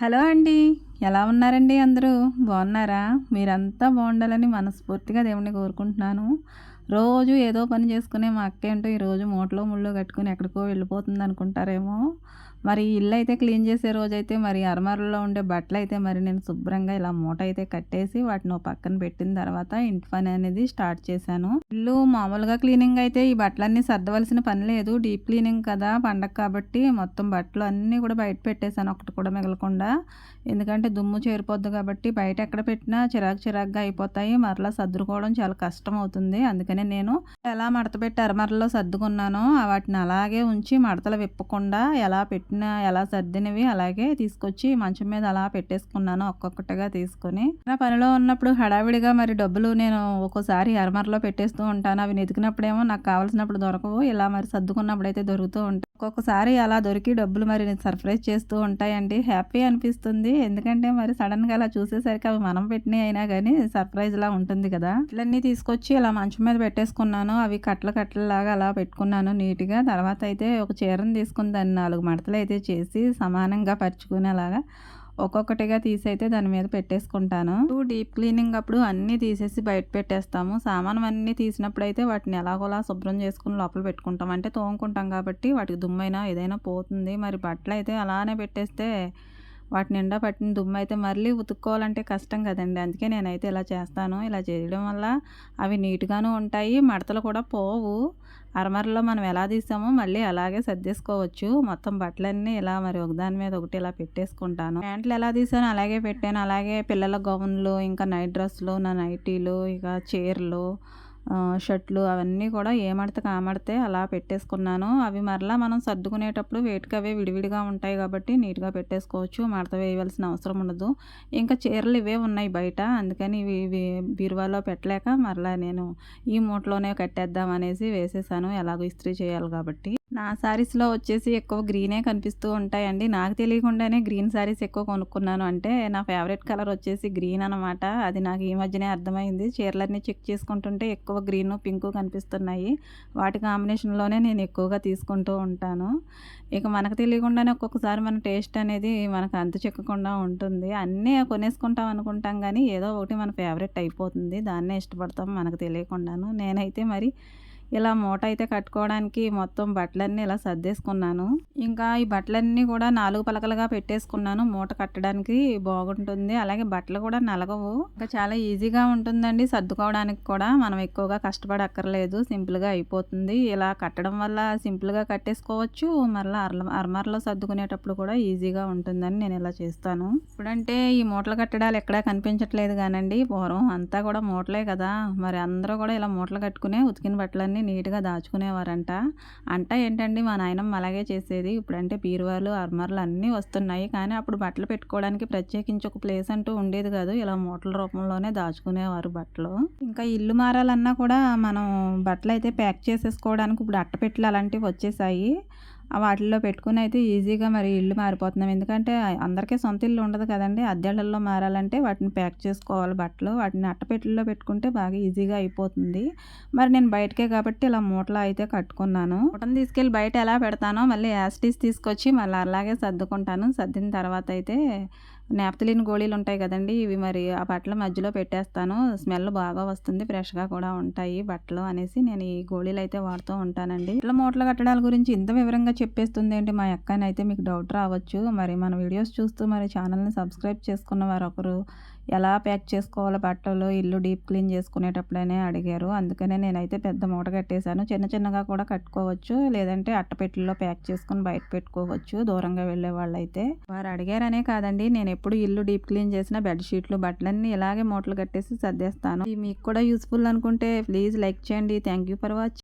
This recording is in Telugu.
హలో అండి. ఎలా ఉన్నారండి అందరూ? బాగున్నారా? మీరంతా బాగుండాలని మనస్ఫూర్తిగా దేవుణ్ణి కోరుకుంటున్నాను. రోజు ఏదో పని చేసుకునే మా అక్క ఏంటో ఈరోజు మూటలో ముళ్ళు కట్టుకుని ఎక్కడికో వెళ్ళిపోతుంది అనుకుంటారేమో మరి ఇల్లు అయితే క్లీన్ చేసే రోజైతే మరి అరమరలో ఉండే బట్టలు అయితే మరి నేను శుభ్రంగా ఇలా మూట అయితే కట్టేసి వాటిని పక్కన పెట్టిన తర్వాత ఇంటి పని అనేది స్టార్ట్ చేశాను. ఇల్లు మామూలుగా క్లీనింగ్ అయితే ఈ బట్టలన్నీ సర్దవలసిన పని లేదు. డీప్ క్లీనింగ్ కదా పండగ కాబట్టి మొత్తం బట్టలు అన్నీ కూడా బయట పెట్టేశాను. ఒకటి కూడా మిగలకుండా. ఎందుకంటే దుమ్ము చేరిపోద్ది కాబట్టి బయట ఎక్కడ పెట్టినా చిరాకు చిరాకుగా అయిపోతాయి. మరలా సర్దుకోవడం చాలా కష్టం అవుతుంది. అందుకనే నేను ఎలా మడత పెట్టి అరమరలో సర్దుకున్నానో వాటిని అలాగే ఉంచి మడతలు విప్పకుండా ఎలా పెట్టి పెట్టిన ఎలా సర్దినవి అలాగే తీసుకొచ్చి మంచం మీద అలా పెట్టేసుకున్నాను ఒక్కొక్కటిగా తీసుకొని. నా పనిలో ఉన్నప్పుడు హడావిడిగా మరి డబ్బులు నేను ఒక్కోసారి అరమరలో పెట్టేస్తూ ఉంటాను. అవి వెతికినప్పుడేమో నాకు కావాల్సినప్పుడు దొరకవు. ఇలా మరి సర్దుకున్నప్పుడు అయితే దొరుకుతూ ఉంటాయి. ఒక్కొక్కసారి అలా దొరికి డబ్బులు మరి సర్ప్రైజ్ చేస్తూ ఉంటాయండి. హ్యాపీ అనిపిస్తుంది. ఎందుకంటే మరి సడన్గా అలా చూసేసరికి అవి మనం పెట్టినవి అయినా కానీ సర్ప్రైజ్లా ఉంటుంది కదా. ఇట్లన్నీ తీసుకొచ్చి ఇలా మంచం మీద పెట్టేసుకున్నాను. అవి కట్టల కట్టలలాగా అలా పెట్టుకున్నాను నీట్గా. తర్వాత అయితే ఒక చీరను తీసుకుని దాన్ని నాలుగు మడతలు అయితే చేసి సమానంగా పరుచుకునేలాగా ఒక్కొక్కటిగా తీసి అయితే దాని మీద పెట్టేసుకుంటాను. డీప్ క్లీనింగ్ అప్పుడు అన్నీ తీసేసి బయట పెట్టేస్తాము. సామాను అన్నీ తీసినప్పుడు అయితే వాటిని ఎలాగోలా శుభ్రం చేసుకుని లోపల పెట్టుకుంటాం. అంటే తోముకుంటాం కాబట్టి వాటికి దుమ్మైనా ఏదైనా పోతుంది. మరి బట్టలు అయితే అలానే పెట్టేస్తే వాటి నిండా పట్టిన దుమ్ము అయితే మళ్ళీ ఉతుక్కోవాలంటే కష్టం కదండి. అందుకే నేనైతే ఇలా చేస్తాను. ఇలా చేయడం వల్ల అవి నీట్గాను ఉంటాయి మడతలు కూడా పోవు. అరమరలో మనం ఎలా తీసామో మళ్ళీ అలాగే సర్దేసుకోవచ్చు. మొత్తం బట్టలన్నీ ఇలా మరి ఒకదాని మీద ఒకటి ఇలా పెట్టేసుకుంటాను. ప్యాంట్లు ఎలా తీసాను అలాగే పెట్టాను. అలాగే పిల్లల గౌన్లు ఇంకా నైట్ డ్రెస్సులు నా నైటీలు ఇక చీరలు షర్ట్లు అవన్నీ కూడా ఏమడితే కామడితే అలా పెట్టేసుకున్నాను. అవి మరలా మనం సర్దుకునేటప్పుడు వేటికి అవే విడివిడిగా ఉంటాయి కాబట్టి నీట్గా పెట్టేసుకోవచ్చు. మడత వేయవలసిన అవసరం ఉండదు. ఇంకా చీరలు ఇవే ఉన్నాయి బయట. అందుకని ఇవి బీరువాలో పెట్టలేక మరలా నేను ఈ మూటలోనే కట్టేద్దాం అనేసి వేసేసాను. ఎలాగో ఇస్త్రీ చేయాలి కాబట్టి. నా శారీస్లో వచ్చేసి ఎక్కువ గ్రీనే కనిపిస్తూ ఉంటాయండి. నాకు తెలియకుండానే గ్రీన్ శారీస్ ఎక్కువ కొనుక్కున్నాను. అంటే నా ఫేవరెట్ కలర్ వచ్చేసి గ్రీన్ అనమాట అది నాకు ఈ మధ్యనే అర్థమైంది. చీరలన్నీ చెక్ చేసుకుంటుంటే ఎక్కువ గ్రీను పింకు కనిపిస్తున్నాయి. వాటి కాంబినేషన్లోనే నేను ఎక్కువగా తీసుకుంటూ ఉంటాను. ఇక మనకు తెలియకుండానే ఒక్కొక్కసారి మన టేస్ట్ అనేది మనకు అంత చెక్కకుండా ఉంటుంది. అన్నీ కొనేసుకుంటాం అనుకుంటాం కానీ ఏదో ఒకటి మన ఫేవరెట్ అయిపోతుంది. దాన్నే ఇష్టపడతాం మనకు తెలియకుండాను. నేనైతే మరి ఇలా మూట అయితే కట్టుకోవడానికి మొత్తం బట్టలన్నీ ఇలా సర్దేసుకున్నాను. ఇంకా ఈ బట్టలన్నీ కూడా నాలుగు పలకలుగా పెట్టేసుకున్నాను. మూట కట్టడానికి బాగుంటుంది. అలాగే బట్టలు కూడా నలగవు. ఇంకా చాలా ఈజీగా ఉంటుందండి సర్దుకోవడానికి కూడా. మనం ఎక్కువగా కష్టపడక్కర్లేదు. సింపుల్గా అయిపోతుంది. ఇలా కట్టడం వల్ల సింపుల్గా కట్టేసుకోవచ్చు. మరలా అర్ల అర్మర్లో సర్దుకునేటప్పుడు కూడా ఈజీగా ఉంటుందని నేను ఇలా చేస్తాను. ఇప్పుడంటే ఈ మూటలు కట్టడాలు ఎక్కడా కనిపించట్లేదు కానండి. పూర్వం అంతా కూడా మూటలే కదా. మరి అందరూ కూడా ఇలా మూటలు కట్టుకునే ఉతికిన బట్టలన్నీ అన్నీ నీట్గా దాచుకునేవారంట. అంట ఏంటండి మా నాయనమ్మ అలాగే చేసేది. ఇప్పుడంటే బీరువాలు అర్మర్లు అన్నీ వస్తున్నాయి. కానీ అప్పుడు బట్టలు పెట్టుకోవడానికి ప్రత్యేకించి ఒక ప్లేస్ అంటూ ఉండేది కాదు. ఇలా మూటల రూపంలోనే దాచుకునేవారు బట్టలు. ఇంకా ఇల్లు మారాలన్నా కూడా మనం బట్టలు అయితే ప్యాక్ చేసేసుకోవడానికి ఇప్పుడు అట్టపెట్టలు అలాంటివి వచ్చేసాయి. వాటిల్లో పెట్టుకుని అయితే ఈజీగా మరి ఇల్లు మారిపోతున్నాం. ఎందుకంటే అందరికీ సొంత ఇల్లు ఉండదు కదండి. అద్దెళ్ళల్లో మారాలంటే వాటిని ప్యాక్ చేసుకోవాలి బట్టలు. వాటిని అట్టపెట్టెల్లో పెట్టుకుంటే బాగా ఈజీగా అయిపోతుంది. మరి నేను బయటకే కాబట్టి ఇలా మూటలు అయితే కట్టుకున్నాను. మూటను తీసుకెళ్ళి బయట ఎలా పెడతానో మళ్ళీ యాసిటీస్ తీసుకొచ్చి మళ్ళీ అలాగే సర్దుకుంటాను. సర్దిన తర్వాత అయితే నేపతలిన్ గోళీలు ఉంటాయి కదండి. ఇవి మరి ఆ బట్టల మధ్యలో పెట్టేస్తాను. స్మెల్ బాగా వస్తుంది. ఫ్రెష్గా కూడా ఉంటాయి బట్టలు అనేసి నేను ఈ గోళీలు అయితే వాడుతూ ఉంటానండి. ఇట్లా మూటలు కట్టడాల గురించి ఇంత వివరంగా చెప్పేస్తుంది ఏంటి? మా అక్కనైతే మీకు డౌట్ రావచ్చు. మరి మన వీడియోస్ చూస్తూ మరి ఛానల్ని సబ్స్క్రైబ్ చేసుకున్న వారు ఒకరు ఎలా ప్యాక్ చేసుకోవాలో బట్టలు ఇల్లు డీప్ క్లీన్ చేసుకునేటప్పుడనే అడిగారు. అందుకనే నేనైతే పెద్ద మూట కట్టేశాను. చిన్న చిన్నగా కూడా కట్టుకోవచ్చు. లేదంటే అట్టపెట్టెల్లో ప్యాక్ చేసుకుని బయట పెట్టుకోవచ్చు. దూరంగా వెళ్ళే వాళ్ళైతే. వారు అడిగారనే కాదండి. నేను ఎప్పుడు ఇల్లు డీప్ క్లీన్ చేసిన బెడ్షీట్లు బట్టలన్నీ ఇలాగే మూటలు కట్టేసి సర్దేస్తాను. మీకు కూడా యూస్ఫుల్ అనుకుంటే ప్లీజ్ లైక్ చేయండి. Thank you for watching